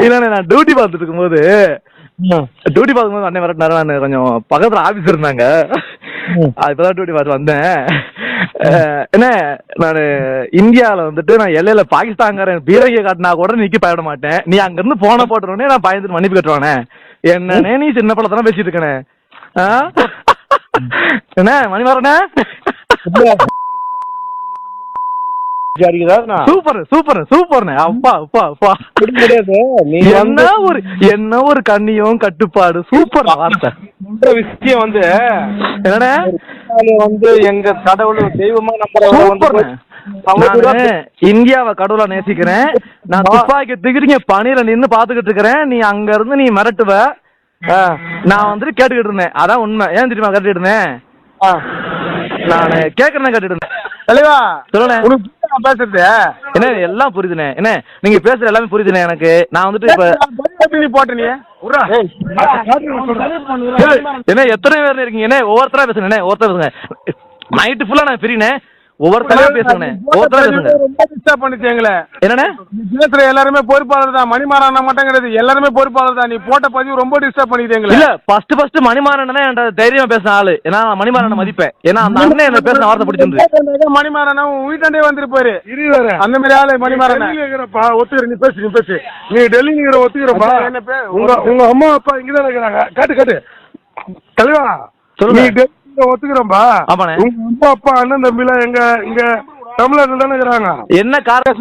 இல்லண்ணே நான் டியூட்டி பார்த்துட்டு இருக்கும்போது ம். டியூட்டி பார்க்கும்போது அண்ணன் வரட்டினாரு நான் கொஞ்சம் பக்கத்துல ஆபீஸ் இருந்தாங்க. இப்பதான் டியூட்டி பார்த்து வந்தேன். என்ன நான் இந்தியாவில் வந்துட்டு நான் எல்லையில பாகிஸ்தான்காரன் பீரங்கிய காட்டினா கூட நிக்க பயப்பட மாட்டேன். நீ அங்க இருந்து போன போட்டுறோடனே நான் பயந்துட்டு மன்னிப்பு கட்டுவானே என்னண்ணே நீ சின்ன பழத்தெல்லாம் பேசிட்டு இருக்கனே? என்ன மணி நான்? சூப்பர் சூப்பர் சூப்பர்ண்ணே அப்பா அப்பா அப்பா. கிடையாது நீ என்ன ஒரு என்ன ஒரு கண்ணியம் கட்டுப்பாடு. சூப்பர் வார்த்தை. விஷயம் வந்து இந்தியாவுல வந்து எங்க கடவுள் தெய்வமா நானு இந்தியாவை கடவுளா நேசிக்கிறேன். நான் துப்பாக்கி தூக்கிட்டு பணியில நின்னு பாத்துக்கிட்டு இருக்கிறேன். நீ அங்க இருந்து நீ மிரட்டுவ. நான் வந்துட்டு கேட்டுக்கிட்டு இருந்தேன். அதான் உண்மை. ஏன் தெரியுமா கேட்டுக்கிட்டு இருந்தேன். நான் கேட்கறேன் கேட்டுட்டு இருந்தேன். சொல்லுண்ணே. நான் பேசுறது? என்ன எல்லாம் புரியுதுண்ணே. என்ன நீங்க பேசுற எல்லாமே புரியுதுண்ணே எனக்கு. நான் வந்துட்டு இப்ப போட்ட நீ என்ன எத்தனை பேர் இருக்கீங்க? என்ன ஒவ்வொருத்தரா பேசுங்க என்ன ஒவ்வொருத்தரா பேசுங்க. நைட்டு ஃபுல்லா நான் பிரினே ஒவ்வொருத்தரா பேசுங்கண்ணே. ஒவ்வொருத்தரா பேசுங்க ரொம்ப டிஸ்டர்ப் பண்ணிச்சு எங்களை என்னண்ணே? நீ பேசுற எல்லாருமே பொறுப்பாளர் தான். மணிமாறன் மட்டும் கிடையாது. எல்லாருமே பொறுப்பாளர் தான். நீ போட்ட பதிவு ரொம்ப டிஸ்டர்ப் பண்ணிட்டு எங்களை இல்ல ஃபர்ஸ்ட் ஃபர்ஸ்ட் மணிமாறன் தான் என்கிட்ட தைரியமா பேசின ஆளு. ஏன்னா நான் மணிமாறனை மதிப்பேன். ஏன்னா அந்த அண்ணன் என்ன பேசின வார்த்தை பிடிச்சிருந்து. மணிமாறன் உன் வீட்டாண்டே வந்திருப்பாரு அந்த மாதிரி ஆளு மணிமாறன் ஒத்துக்கிற நீ பேசு நீ பேசு. நீ டெல்லி நீங்கிற ஒத்துக்கிறப்பா என்ன பே- உங்க உங்க அம்மா அப்பா இங்கதான் இருக்கிறாங்க. காட்டு காட்டு. தலைவா சொல்லுங்க. ஆமாண்ணே. உங்க அப்பா அண்ணன் தம்பிலாம் எங்க இங்க தமிழ்நாட்டுல தானே இருக்கிறாங்க? என்ன காரணம்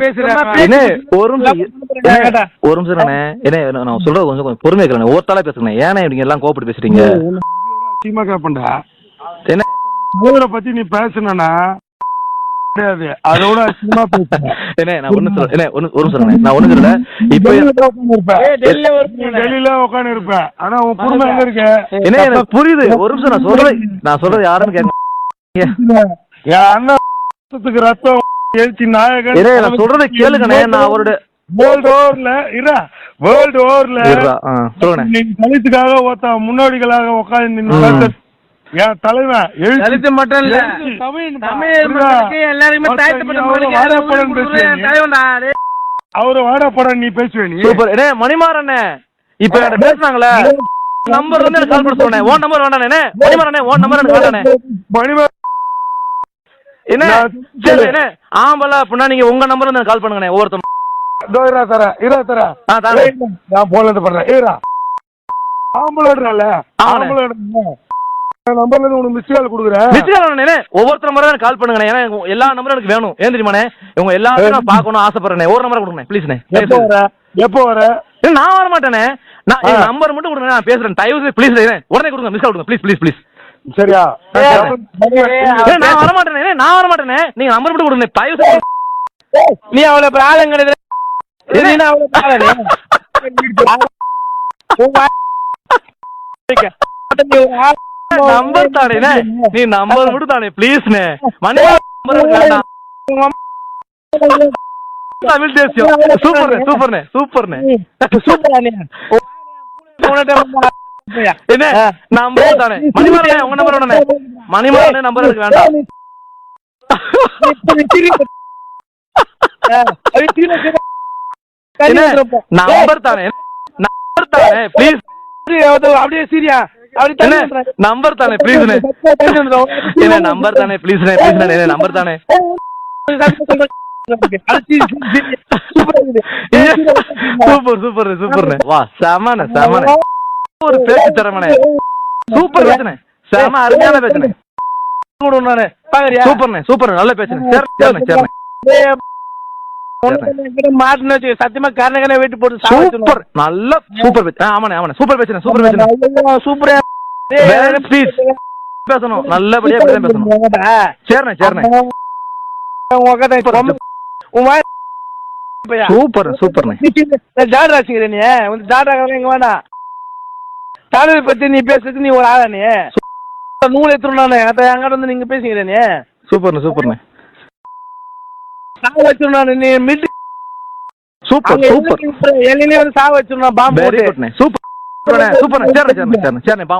பேசுறேன். என்ன ஒரு நிமிஷம் ஒரு நிமிஷம் அண்ணே. என்ன நான் சொல்றது கொஞ்சம் கொஞ்சம் பொறுமையா இருக்கிறேன் ஒருத்தால பேசுறேன் ஏன்னா இப்படி எல்லாம் கோபப்பட்டு பேசுறீங்க சீமா கேப்பண்டா என்ன? பத்தி நீ பேசுனா கிடையாது. அதோட அசிங்கமா பேசுறேன். என்ன நான் ஒண்ணு சொல்ல என்ன ஒண்ணு ஒரு அண்ணே. நான் ஒண்ணு சொல்லல. இப்போ ஏய், டெல்லியில ஒரு நீ டெல்லியில உட்காந்து இருப்ப ஆனா உன் குடும்பம் எங்க இருக்கு? என்ன எனக்கு புரியுது. ஒரு நிமிஷம் நான் சொல்றது நான் சொல்றது யாருன்னு கேட்க என் அண்ணன் ரத்தம் எழுச்சி நாயகன். நான் சொல்றதை கேளுங்கண்ணே. நான் அவரோட வேர்ல்டு ஓவர்ல இரா வேர்ல்டு ஓவர்ல நீ தலித்துக்காக ஒருத்த முன்னோடிகளாக உட்கார்ந்து என் தலைவன் எழுச்சி தலித்து மட்டும் இல்ல. தமிழ். மக்களுக்கு எல்லாருமே பேசுறீங்க. தலைவன்டா, டேய். அவரு வாடா படம் நீ? பேசுவே நீ சூப்பர். மணிமாறண்ணே இப்ப என்கிட்ட பேசுனாங்களே? நம்பர் வந்து கால் பண்ண சொன்னேன் ஓன் நம்பர் வேண்டானே மணிமாறண்ணே ஓன் நம்பர் எனக்கு வேண்டானே. என்ன? சரி என்ன? அப்படின்னா நீங்க உங்க நம்பர் வந்து கால் பண்ணுங்கண்ணே ஒவ்வொருத்தரும். இதோ இரா தர இரா தர ஆ நான் போன்ல இருந்து பண்றேன் ஏரா ஆம்பளை ஆமாண்ணே. நம்பர்ல இருந்து உனக்கு மிஸ் கால் கொடுக்குறேன். மிஸ்கால் ஒவ்வொருத்தர் நம்பர் தான் கால் பண்ணுங்கண்ணே. ஏன்னா எல்லா நம்பரும் எனக்கு வேணும். ஏன் தெரியுமாண்ணே? இவங்க எல்லாத்தையும் நான் பார்க்கணும் ஆசைப்படுறேனே ஒரு நம்பர் கொடுங்க ப்ளீஸ்ண்ணே எப்போ வர? எப்போ வர? நான் வர மாட்டேனே நான் என். நம்பர் மட்டும் கொடுங்க நான் பேசுறேன். தயவு ப்ளீஸ் உடனே கொடுங்க மிஸ் கொடுங்க. ப்ளீஸ் ப்ளீஸ் ப்ளீஸ் சரியா? நான் வர மாட்டேனே நான் வர மாட்டேனே நீங்க நம்பர் மட்டும் கொடுங்க. தயவு நீ அவ்வளவு ஆளுங்க கிடையாது. அவ்வளவு நம்பர் தானே நீ நம்பர் மட்டும் தானே ப்ளீஸ்ண்ணே மணி தமிழ் தேசியம் சூப்பர்ண்ணே சூப்பர்ண்ணே சூப்பர்ண்ணே சூப்பரா ஆ. என்ன நம்பர் தானே உங்க நம்பர் வேணே எனக்கு வேண்டாம் தானே நம்பர் தானே ப்ளீஸ் அப்படியே சீரியா நம்பர் தானே வந்துடும். என்ன நம்பர் தானே ப்ளீஸ்ண்ணே என்ன நம்பர் தானே? சூப்பர் சூப்பர் சூப்பர்ண்ணே வா செமண்ணே செமண்ணே ஒரு பேச்சு திறமனே. சூப்பர் பேச்சுனே. செம அருமையான பேச்சுனே. சூப்பர்ண்ணே சூப்பர் நல்ல பேச்சுனே. சரி சரிண்ணே சரிண்ணே மாட்டுன்னு வச்சு சத்தியமா கரணகன வெட்டி போட்டு சூப்பர் நல்ல சூப்பர் ஆமாண்ணே ஆமாண்ணே. சூப்பர் பேச்சுனே சூப்பர் பேச்சுனே சூப்பரா please. பேசணும். நல்லபடியா பேசணும் சரிண்ணே சரிண்ணே. சூப்பர் சூப்பர்ண்ணே ஜாட் ராசிங்கிற நீ வந்து ஜாட் ராக எங்க வேணா தலைவர் பத்தி நீ பேசுறது நீ ஒரு ஆளா நீ நூல் எடுத்துருந்தானே அத வந்து நீங்க பேசுங்கிற நீ சூப்பர்ண்ணே சூப்பர்ண்ணே சாவ வச்சிருந்தானு நீ மிட் சூப்பர் சூப்பர் எல்லாம் சாவ பாம்பு வெரி போட்டு. குட்ண்ணே சூப்பர் சூப்பர்ண்ணே சூப்பர்ண்ணே சரிண்ணே சரிண்ணே சரிண்ணே சரிண்ணே பா